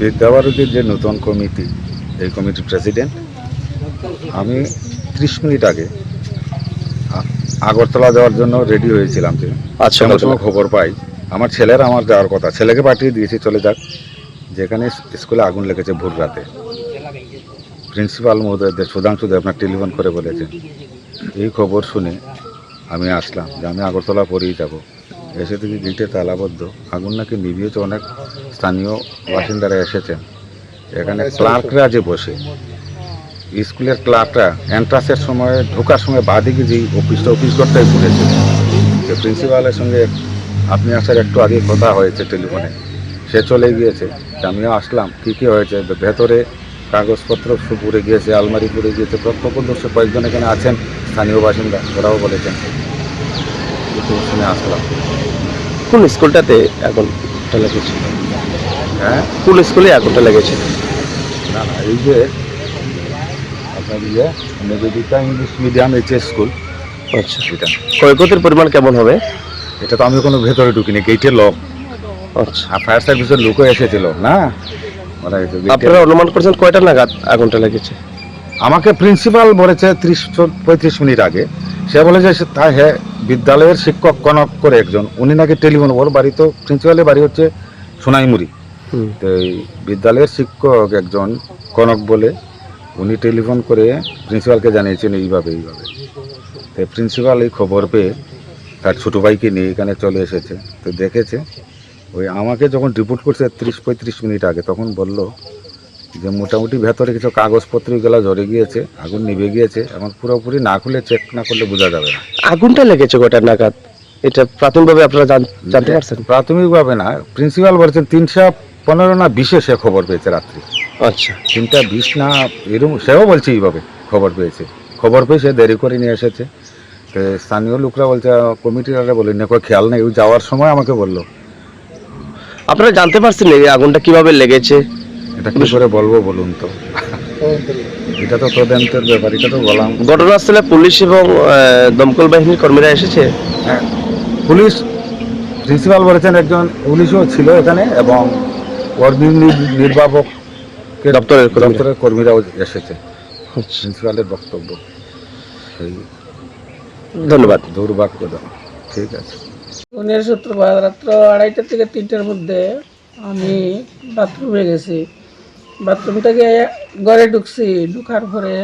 বিদ্যাভারতীর যে নতুন কমিটি এই কমিটির প্রেসিডেন্ট আমি ত্রিশ মিনিট আগে আগরতলা যাওয়ার জন্য রেডি হয়েছিলাম যে আচ্ছা খবর পাই আমার ছেলের আমার যাওয়ার কথা ছেলেকে পাঠিয়ে দিয়েছি চলে যাক। যেখানে স্কুলে আগুন লেগেছে ভোর রাতে। প্রিন্সিপাল মহোদয়দের সুধাংশু দেব আপনার টেলিফোন করে বলেছেন। এই খবর শুনে আমি আসলাম যে আমি আগরতলা পরেই যাব। এসে থেকে গেটে তালাবদ্ধ। আগুন নাকি নিভিয়েছে অনেক স্থানীয় বাসিন্দারা এসেছেন এখানে ক্লার্করা যে বসে। স্কুলের ক্লার্করা এন্ট্রান্সের সময় ঢোকার সময় বাদিকে যে অফিসটা অফিস ঘরটাই পড়েছে যে প্রিন্সিপালের সঙ্গে আপনি আসার একটু আগে কথা হয়েছে টেলিফোনে। সে চলে গিয়েছে। আমিও আসলাম, কী কী হয়েছে? ভেতরে কাগজপত্র পুড়ে গিয়েছে, আলমারি পুড়ে গিয়েছে। প্রত্যক্ষদর্শী কয়েকজন এখানে আছেন, স্থানীয় বাসিন্দা, ওরাও বলেছেন। শুনে আসলাম। কোন স্কুলটাতে আগুনটা লেগেছে? হ্যাঁ? কোন স্কুলে আগুনটা লেগেছে? না না এই যে আপনার ইয়ে Nivedita English medium HS school. আচ্ছা। এটা। ক্ষয়ক্ষতির পরিমাণ কেমন হবে? এটা তো আমি কোনো ভেতরে ঢুকিনি গেটের লক আচ্ছা। আর ফায়ার সার্ভিসের লোকও এসেছিল না? এর- আপনারা অনুমান করছেন কয়টা নাগাদ আগুনটা লেগেছে? আমাকে প্রিন্সিপাল বলেছে ত্রিশ পঁয়ত্রিশ মিনিট আগে। সে বলে যে সে- তা হ্যাঁ বিদ্যালয়ের শিক্ষক কনক করে একজন। উনি নাকি টেলিফোন ওর বাড়ি তো প্রিন্সিপালের বাড়ি হচ্ছে সোনাইমুড়ি। তো এই বিদ্যালয়ের শিক্ষক একজন কনক বলে উনি টেলিফোন করে প্রিন্সিপালকে জানিয়েছেন এইভাবে এইভাবে। তো প্রিন্সিপাল এই খবর পেয়ে তার ছোটো ভাইকে নিয়ে এখানে চলে এসেছে। তো দেখেছে ওই আমাকে যখন রিপোর্ট করছে ত্রিশ পঁয়ত্রিশ মিনিট আগে তখন বলল যে মোটামুটি ভেতরে কিছু কাগজপত্র এগুলো ঝরে গিয়েছে আগুন নিভে গিয়েছে এখন পুরোপুরি না খুলে চেক না করলে বোঝা যাবে না। আগুনটা লেগেছে কয়টা নাগাদ? এটা প্রাথমিকভাবে আপনারা জান- জানতে পারছেন? প্রাথমিকভাবে না প্রিন্সিপাল বলছেন তিনশো পনেরো না বিশে সে খবর পেয়েছে রাত্রি। আচ্ছা। তিনটা বিশ না এরকম সেও বলছে এইভাবে খবর পেয়েছে। খবর পেয়ে সে দেরি করে নিয়ে এসেছে। তো স্থানীয় লোকরা বলছে কমিটিরা বলে না কোনো খেয়াল নেই ও যাওয়ার সময় আমাকে বলল। আপনারা জানতে পারছেন এই আগুনটা কীভাবে লেগেছে? এটা কি করে বলব বলুন তো? এটা তো তদন্তের ব্যাপার এটা তো বললাম ঘটনাস্থলে পুলিশ এবং দমকল বাহিনীর কর্মীরা এসেছে? হ্যাঁ। পুলিশ প্রিন্সিপাল বলেছেন একজন পুলিশও ছিল এখানে এবং নির্বাপক দপ্তরের দপ্তরের কর্মীরাও এসেছে। আচ্ছা, প্রিন্সিপালের বক্তব্য। এই ধন্যবাদ। দুর্ভাগ্য ঠিক আছে। উনিশ শুক্রবার রাত্র আড়াইটা থেকে তিনটার মধ্যে আমি বাথরুমে গেছি। বাথরুম থেকে ঘরে ঢুকছি, ঢুকার পরে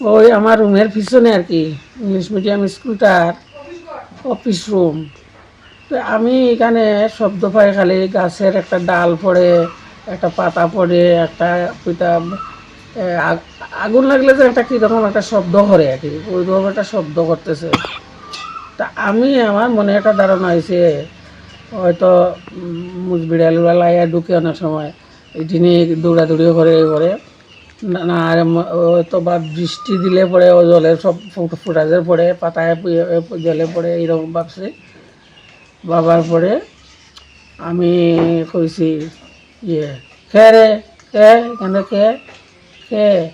ওই আমার রুমের পিছনে আর কি, ইংলিশ মিডিয়াম স্কুলটার অফিস রুম। তো আমি এখানে শব্দ পাই খালি গাছের একটা ডাল পড়ে, একটা পাতা পড়ে, একটা পিতা আগুন লাগলে যে একটা কীরকম একটা শব্দ করে আর কি, ওইরকম একটা শব্দ করতেছে। তা আমি আমার মনে একটা ধারণা হয়েছে, হয়তো মুজবিড়াল লাইয়া ঢুকে অনেক সময় যিনি দৌড়াদৌড়িও করে করে। না আর হয়তো বা বৃষ্টি দিলে পরে ও জলের সব ফুট- ফুটাজের পড়ে পাতায় জলে পড়ে, এইরকম ভাবছি। বাবার পরে আমি কইছি ইয়ে কে রে? কে? এখানে কে? কে?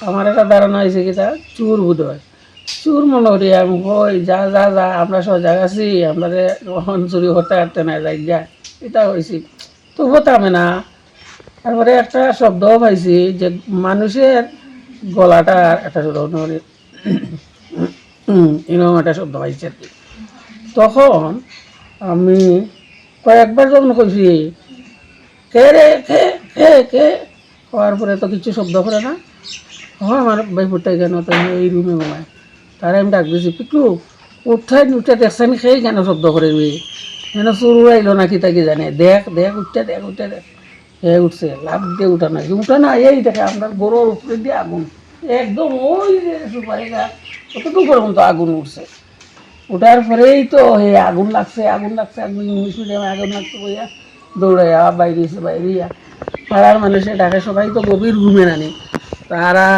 আমার একটা ধারণা হয়েছে কি তা? চুর বোধ হয় চুর মনে করি আমি কই যা যা যা, আমরা সজাগ আছি কখন চুরি করতে পারতে না যাই যা এটা হয়েছি তবুও থামে না। তারপরে একটা শব্দও পাইছি যে মানুষের গলাটার একটা শব্দ এরকম একটা শব্দ পাইছি আর কি। তখন আমি কয়েকবার যখন কইছি, কে রে, কে কে কে? হওয়ার পরে তো কিছু শব্দ করে না। হয় আমার বাইপুরটাই কেন তো এই রুমে ঘুমায়? তারে আমি ডাক দিয়েছি পিকু উঠাই উঠে দেখছেন সেই কেন শব্দ করে কেন চুরু আইলো নাকি তাকে জানে? দেখ দেখ উঠতে দেখ উঠতে দেখ। হে উঠছে লাভ দিয়ে উঠা নাই, উঠা না এই দেখে আপনার গরুর উপরে দিয়ে আগুন। একদম ওই যে সুপারি গাছ, কতটুকু পর্যন্ত আগুন উঠছে। ওঠার পরেই তো হে, আগুন লাগছে আগুন লাগছে, আগুন ইংলিশ মিডিয়ামে আগুন লাগছে বইয়া দৌড়াইয়া বাইরে এসে বাইরে ইয়া। পাড়ার মানুষে ডাকে, সবাই তো গভীর ঘুমে নানি। তারা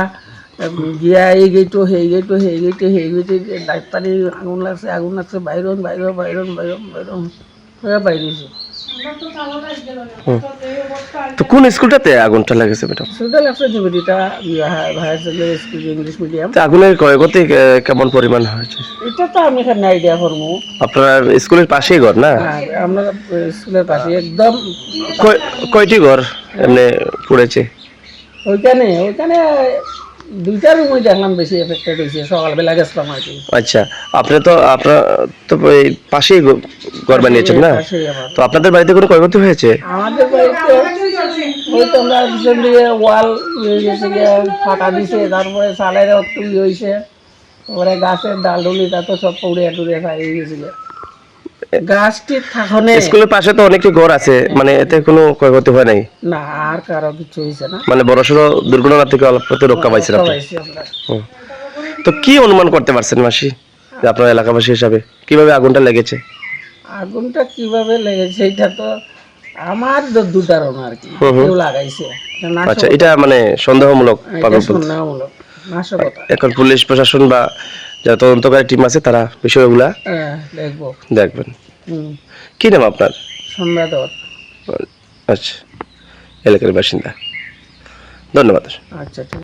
গিয়া এই গেটো সেই গেটো সেই গেটো সেই গেটো ডাক্তারি, আগুন লাগছে আগুন লাগছে, বাইরন বাইরন বাইরন বাইরন বাইরন হয়ে বাইরেছে তো কোন স্কুলটাতে আগুনটা লেগেছে ম্যাডাম সুদা লাগছে Nivedita higher secondary school English medium. তো আগুনের ক্ষয়ক্ষতি কেমন পরিমাণ হয়েছে? এটা তো আমি এখানে আইডিয়া করব। আপনার স্কুলের পাশেই ঘর না? আমরা স্কুলের পাশে একদম কয়টি ঘর এমনি পড়েছে? ওইখানে ওইখানে দুইটা রুমই দেখলাম বেশি এফেক্টেড হয়েছে সকালবেলা গেছিলাম আর কি। আচ্ছা আপনি তো আপনার তো এই পাশেই ঘর বানিয়েছেন না? তো আপনাদের বাড়িতে কোনো ক্ষয়ক্ষতি হয়েছে? আমাদের বাড়িতে ওই তো আমরা পিছন ওয়াল ইয়ে গেছে গিয়ে ফাটা দিছে তারপরে সালের একটু হয়েছে তারপরে গাছের ডাল ডুলিটা তো সব পুড়িয়ে টুড়িয়ে খাই গেছিল। গাছটি থাকনে। স্কুলের পাশে তো অনেকটি ঘর আছে মানে এতে কোনো ক্ষয়ক্ষতি হয় নাই? না আর কারও কিছু হয়েছে না। মানে বড় সড়ো দুর্ঘটনা থেকে রক্ষা পাইছেন আপনি। তো কি অনুমান করতে পারছেন মাসি আপনার এলাকাবাসী হিসাবে? কীভাবে আগুনটা লেগেছে? আগুনটা কীভাবে লেগেছে এটা তো আমার যদ্দূর ধারণা আর কি। কেউ লাগাইছে। আচ্ছা এটা মানে সন্দেহমূলক। সন্দেহমূলক এখন পুলিশ প্রশাসন বা যারা তদন্তকারী টিম আছে তারা বিষয়গুলা হ্যাঁ দেখব। দেখবেন। কি নাম আপনার? দেওয়ার আচ্ছা এলাকার বাসিন্দা। ধন্যবাদ। আচ্ছা ঠিক।